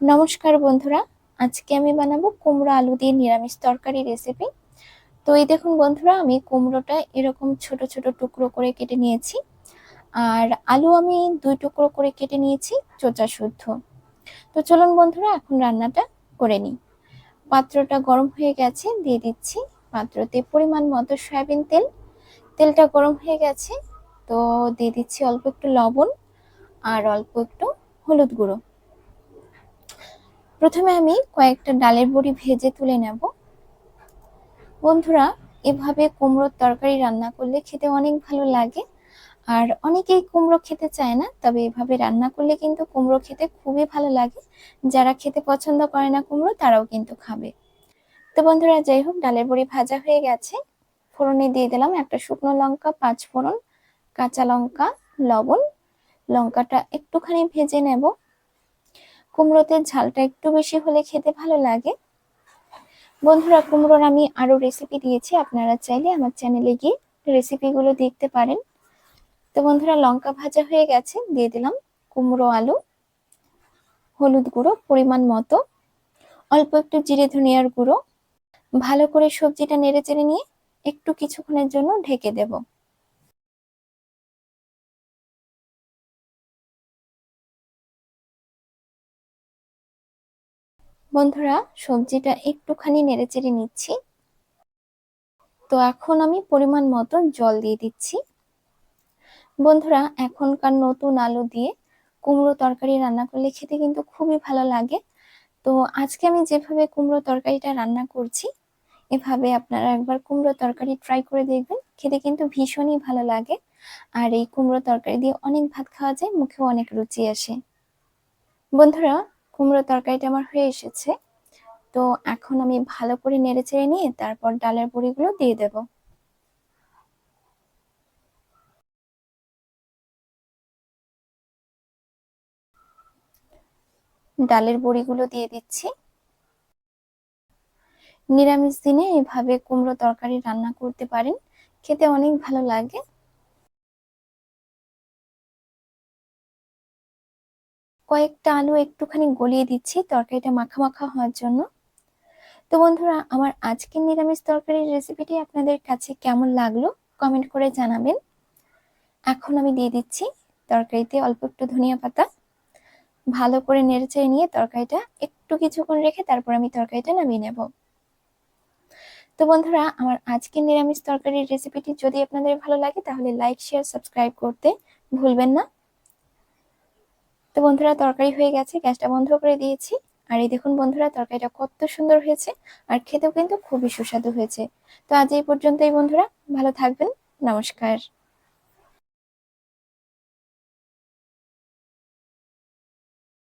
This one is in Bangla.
নমস্কার বন্ধুরা, আজকে আমি বানাবো কুমড়ো আলু দিয়ে নিরামিষ তরকারি রেসিপি তো এই দেখুন বন্ধুরা, আমি কুমড়োটা এরকম ছোট ছোট টুকরো করে কেটে নিয়েছি। আর আলু আমি দুই টুকরো করে কেটে নিয়েছি, চোচা শুদ্ধ। তো চলুন বন্ধুরা, এখন রান্নাটা করে নিই। পাত্রটা গরম হয়ে গেছে, দিয়ে দিচ্ছি পাত্রতে পরিমাণ মতো সয়াবিন তেল। তেলটা গরম হয়ে গেছে, তো দিয়ে দিচ্ছি অল্প একটু লবণ আর অল্প একটু হলুদ গুঁড়ো। প্রথমে আমি কয়েকটা ডালের বড়ি ভেজে তুলে নেব। বন্ধুরা, এভাবে কুমড়োর তরকারি রান্না করলে খেতে অনেক ভালো লাগে। আর অনেকেই কুমড়ো খেতে চায় না, তবে এভাবে রান্না করলে কিন্তু কুমড়ো খেতে খুবই ভালো লাগে। যারা খেতে পছন্দ করে না কুমড়ো, তারাও কিন্তু খাবে। তো বন্ধুরা, যাই হোক, ডালের বড়ি ভাজা হয়ে গেছে। ফোড়নে দিয়ে দিলাম একটা শুকনো লঙ্কা, পাঁচ ফোড়ন, কাঁচা লঙ্কা, লবণ। লঙ্কাটা একটুখানি ভেজে নেব। কুমড়োতে ঝালটা একটু বেশি হলে খেতে ভালো লাগে। বন্ধুরা, কুমড়োর আমি আরও রেসিপি দিয়েছি। আপনারা চাইলে আমার চ্যানেলে গিয়ে রেসিপিগুলো দেখতে পারেন। তো বন্ধুরা, লঙ্কা ভাজা হয়ে গেছে। দিয়ে দিলাম কুমড়ো আলু, হলুদ গুঁড়ো পরিমাণ মতো, অল্প একটু জিরে ধনিয়ার গুঁড়ো। ভালো করে সবজিটা নেড়ে চেড়ে নিয়ে একটু কিছুক্ষণের জন্য ঢেকে দেবো। বন্ধুরা, সবজিটা একটুখানি নেড়েচেড়ে নিচ্ছি। তো এখন আমি পরিমাণ মতো জল দিয়ে দিচ্ছি। বন্ধুরা, এখনকার নতুন আলু দিয়ে কুমড়ো তরকারি রান্না করলে খেতে কিন্তু খুবই ভালো লাগে। তো আজকে আমি যেভাবে কুমড়ো তরকারিটা রান্না করছি, এভাবে আপনারা একবার কুমড়ো তরকারি ট্রাই করে দেখবেন। খেতে কিন্তু ভীষণই ভালো লাগে। আর এই কুমড়ো তরকারি দিয়ে অনেক ভাত খাওয়া যায়, মুখেও অনেক রুচি আসে। বন্ধুরা কুমড়ো তরকারিটা আমার হয়ে এসেছে। তো এখন আমি ভালো করে নেড়ে চেড়ে নিয়ে তারপর ডালের বড়িগুলো দিয়ে দেব। ডালের বড়িগুলো দিয়ে দিচ্ছি। নিরামিষ দিনে এভাবে কুমড়ো তরকারি রান্না করতে পারেন। খেতে অনেক ভালো লাগে। কয়েকটা আলু একটুখানি গলিয়ে দিচ্ছি তরকারিটা মাখা মাখা হওয়ার জন্য। তো বন্ধুরা, আমার আজকের নিরামিষ তরকারির রেসিপিটি আপনাদের কাছে কেমন লাগল কমেন্ট করে জানাবেন। এখন আমি দিয়ে দিচ্ছি তরকারিতে অল্প একটু ধনিয়া পাতা। ভালো করে নেড়েচেড়ে নিয়ে তরকারিটা একটু কিছুক্ষণ রেখে তারপর আমি তরকারিটা নামিয়ে নেব। তো বন্ধুরা, আমার আজকের নিরামিষ তরকারির রেসিপিটি যদি আপনাদের ভালো লাগে তাহলে লাইক শেয়ার সাবস্ক্রাইব করতে ভুলবেন না। তো বন্ধুরা, তরকারি হয়ে গেছে, গ্যাসটা বন্ধ করে দিয়েছি। আর এই দেখুন বন্ধুরা, তরকারিটা কত সুন্দর হয়েছে আর খেতেও কিন্তু খুবই সুস্বাদু হয়েছে। তো আজ এই পর্যন্তই বন্ধুরা, ভালো থাকবেন, নমস্কার।